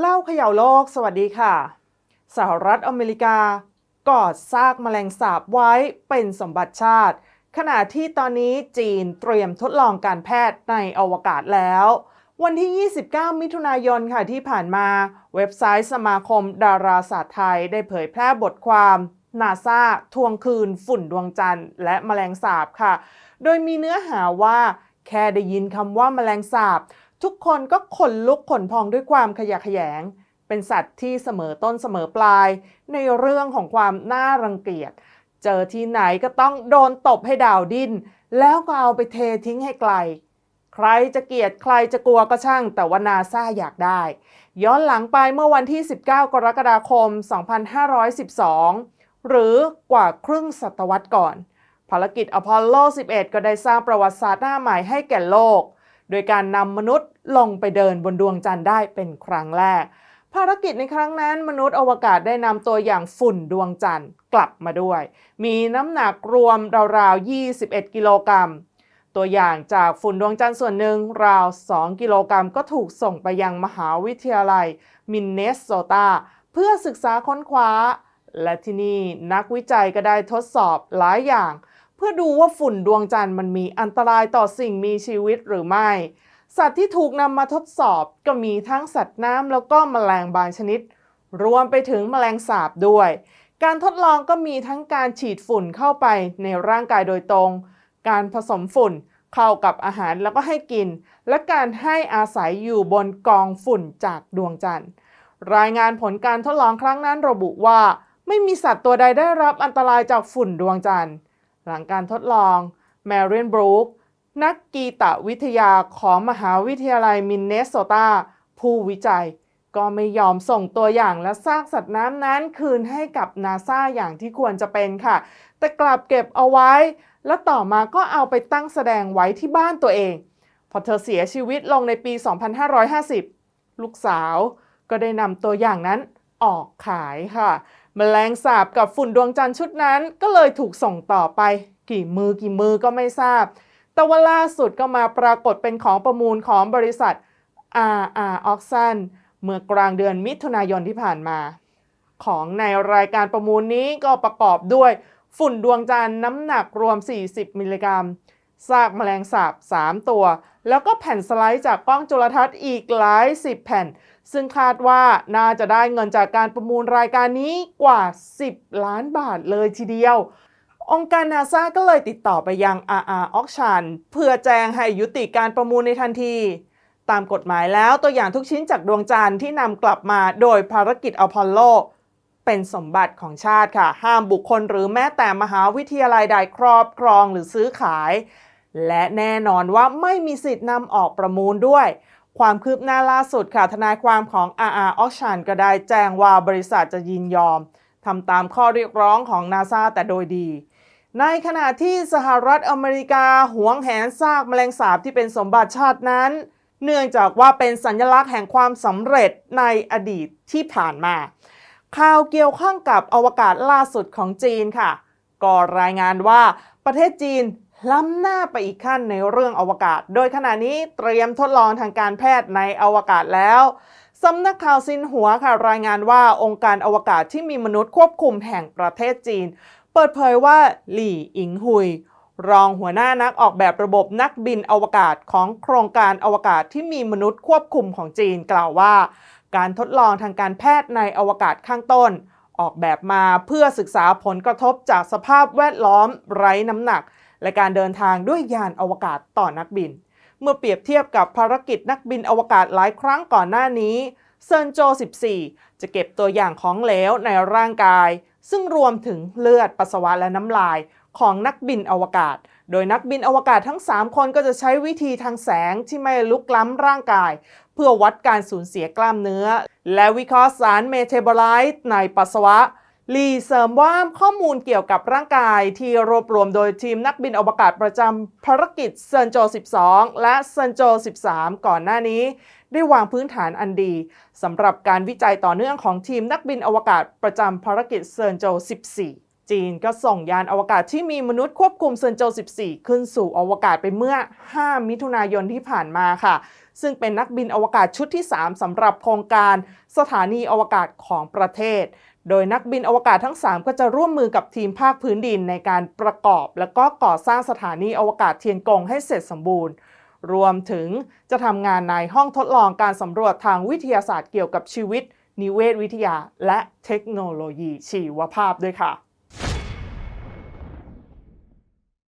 เล่าเขย่าโลกสวัสดีค่ะ สหรัฐอเมริกากอดซากแมลงสาบไว้เป็นสมบัติชาติ ขณะที่ตอนนี้จีนเตรียมทดลองการแพทย์ในอวกาศแล้ว วันที่ 29 มิถุนายนค่ะที่ผ่านมา เว็บไซต์สมาคมดาราศาสตร์ไทยได้เผยแพร่บทความนาซาทวงคืนฝุ่นดวงจันทร์และแมลงสาบค่ะ โดยมีเนื้อหาว่าแค่ได้ยินคำว่าแมลงสาบ ทุกคนก็ขนลุกขนพองด้วยความขยะแขยง เป็นสัตว์ที่เสมอต้นเสมอปลาย ในเรื่องของความน่ารังเกียจ เจอที่ไหนก็ต้องโดนตบให้ดาวดิน แล้วก็เอาไปเททิ้งให้ไกล ใครจะเกลียดใครจะกลัวก็ช่าง แต่ว่านาซาอยากได้ ย้อนหลังไปเมื่อวันที่ 19 กรกฎาคม 2512 หรือกว่าครึ่งศตวรรษก่อน ภารกิจอพอลโล 11 ก็ได้สร้างประวัติศาสตร์หน้าใหม่ให้แก่โลก โดยการนำมนุษย์ลงไปเดินบนดวงจันทร์ได้เป็นครั้งแรก ภารกิจในครั้งนั้นมนุษย์อวกาศได้นำตัวอย่างฝุ่นดวงจันทร์กลับมาด้วย มีน้ำหนักรวมราวๆ 21 กิโลกรัมตัวอย่างจากฝุ่นดวงจันทร์ส่วนหนึ่งราว 2 กิโลกรัมก็ถูกส่งไปยังมหาวิทยาลัยมินเนสโซตาเพื่อศึกษาค้นคว้า และที่นี่นักวิจัยก็ได้ทดสอบหลายอย่าง พื่อดูว่าฝุ่นดวงจันทร์มันมีอันตรายต่อสิ่งมีชีวิตหรือไม่ สัตว์ที่ถูกนำมาทดสอบก็มีทั้งสัตว์น้ำแล้วก็แมลงบางชนิด รวมไปถึงแมลงสาบด้วย การทดลองก็มีทั้งการฉีดฝุ่นเข้าไปในร่างกายโดยตรง การผสมฝุ่นเข้ากับอาหารแล้วก็ให้กิน และการให้อาศัยอยู่บนกองฝุ่นจากดวงจันทร์ รายงานผลการทดลองครั้งนั้นระบุว่า ไม่มีสัตว์ตัวใดได้รับอันตรายจากฝุ่นดวงจันทร์ หลังการทดลองแมรินบรูคนักกีตวิทยาของมหาวิทยาลัยมินเนโซตาผู้วิจัย ก็ไม่ยอมส่งตัวอย่างและซากสัตว์น้ำนั้นคืนให้กับนาซาอย่างที่ควรจะเป็นค่ะ แต่กลับเก็บเอาไว้ และต่อมาก็เอาไปตั้งแสดงไว้ที่บ้านตัวเอง พอเธอเสียชีวิตลงในปี 2550 ลูกสาวก็ได้นำตัวอย่างนั้นออกขายค่ะ แมลงสาบกับฝุ่นดวงจันทร์ชุดนั้นก็เลยถูกส่งต่อไป กี่มือกี่มือก็ไม่ทราบ แต่ว่าล่าสุดก็มาปรากฏเป็นของประมูลของบริษัท RR Auction เมื่อกลางเดือนมิถุนายนที่ผ่านมา ของในรายการประมูลนี้ก็ประกอบด้วย ฝุ่นดวงจันทร์น้ำหนักรวม 40 มิลลิกรัม ซากแมลงสาบ 3 ตัว แล้วก็แผ่นสไลด์จากกล้องจุลทรรศน์อีกหลายสิบแผ่น ซึ่งคาดว่าน่าจะได้เงินจากการประมูลรายการนี้กว่า 10 ล้านบาทเลยทีเดียว องค์การนาซาก็เลยติดต่อไปยัง RR Auction เพื่อแจ้งให้ยุติการประมูลในทันทีตามกฎหมายแล้วตัวอย่างทุกชิ้นจากดวงจันทร์ที่นำกลับมาโดยภารกิจอพอลโล เป็นสมบัติของชาติค่ะ ห้ามบุคคลหรือแม้แต่มหาวิทยาลัยใดครอบครองหรือซื้อขาย และแน่นอนว่าไม่มีสิทธิ์นำออกประมูลด้วย ความคืบหน้าล่าสุดค่ะทนายความของ RR Auction ก็ได้แจ้งว่าบริษัทจะยินยอมทำตามข้อเรียกร้องของนาซาแต่โดยดี ในขณะที่สหรัฐอเมริกาหวงแหนซากแมลงสาบที่เป็นสมบัติชาตินั้น เนื่องจากว่าเป็นสัญลักษณ์แห่งความสำเร็จในอดีตที่ผ่านมาข่าวเกี่ยวข้องกับอวกาศล่าสุดของจีนค่ะ ก็รายงานว่าประเทศจีน ล้ำหน้าไปอีกขั้นในเรื่องอวกาศ โดยขณะนี้เตรียมทดลองทางการแพทย์ในอวกาศแล้วสำนักข่าวซินหัวค่ะรายงานว่าองค์การอวกาศที่มีมนุษย์ควบคุมแห่งประเทศจีน เปิดเผยว่าหลี่อิงหุย รองหัวหน้านักออกแบบระบบนักบินอวกาศของโครงการอวกาศที่มีมนุษย์ควบคุมของจีนกล่าวว่า การทดลองทางการแพทย์ในอวกาศข้างต้น ออกแบบมาเพื่อศึกษาผลกระทบจากสภาพแวดล้อมไร้น้ำหนัก และการเดินทางด้วยยานอวกาศต่อนักบิน เมื่อเปรียบเทียบกับภารกิจนักบินอวกาศหลายครั้งก่อนหน้านี้เซินโจ 14 จะเก็บตัวอย่างของเหลวในร่างกาย ซึ่งรวมถึงเลือดปัสสาวะและน้ำลายของนักบินอวกาศ โดยนักบินอวกาศทั้ง 3 คนก็จะใช้วิธีทางแสงที่ไม่ลุกล้ำร่างกาย เพื่อวัดการสูญเสียกล้ามเนื้อ และวิเคราะห์สารเมเทโบไลต์ในปัสสาวะ ลีเสริมว่าข้อมูลเกี่ยวกับร่างกายที่รวบรวมโดยทีมนักบินอวกาศประจำภารกิจเซินโจ 12 และเซินโจ 13 ก่อนหน้านี้ ได้วางพื้นฐานอันดีสำหรับการวิจัยต่อเนื่องของทีมนักบินอวกาศประจำภารกิจเซินโจ 14 จีนก็ส่งยานอวกาศที่มีมนุษย์ควบคุมเซินโจ 14 ขึ้นสู่อวกาศไปเมื่อ 5 มิถุนายนที่ผ่านมาค่ะ ซึ่งเป็นนักบินอวกาศชุดที่ 3สำหรับโครงการสถานีอวกาศของประเทศ โดยนักบินอวกาศทั้ง 3 ก็จะร่วมมือกับทีมภาคพื้นดินในการประกอบ และก็ก่อสร้างสถานีอวกาศเทียนกงให้เสร็จสมบูรณ์ รวมถึงจะทำงานในห้องทดลองการสำรวจทางวิทยาศาสตร์เกี่ยวกับชีวิต นิเวศวิทยา และเทคโนโลยีชีวภาพด้วยค่ะ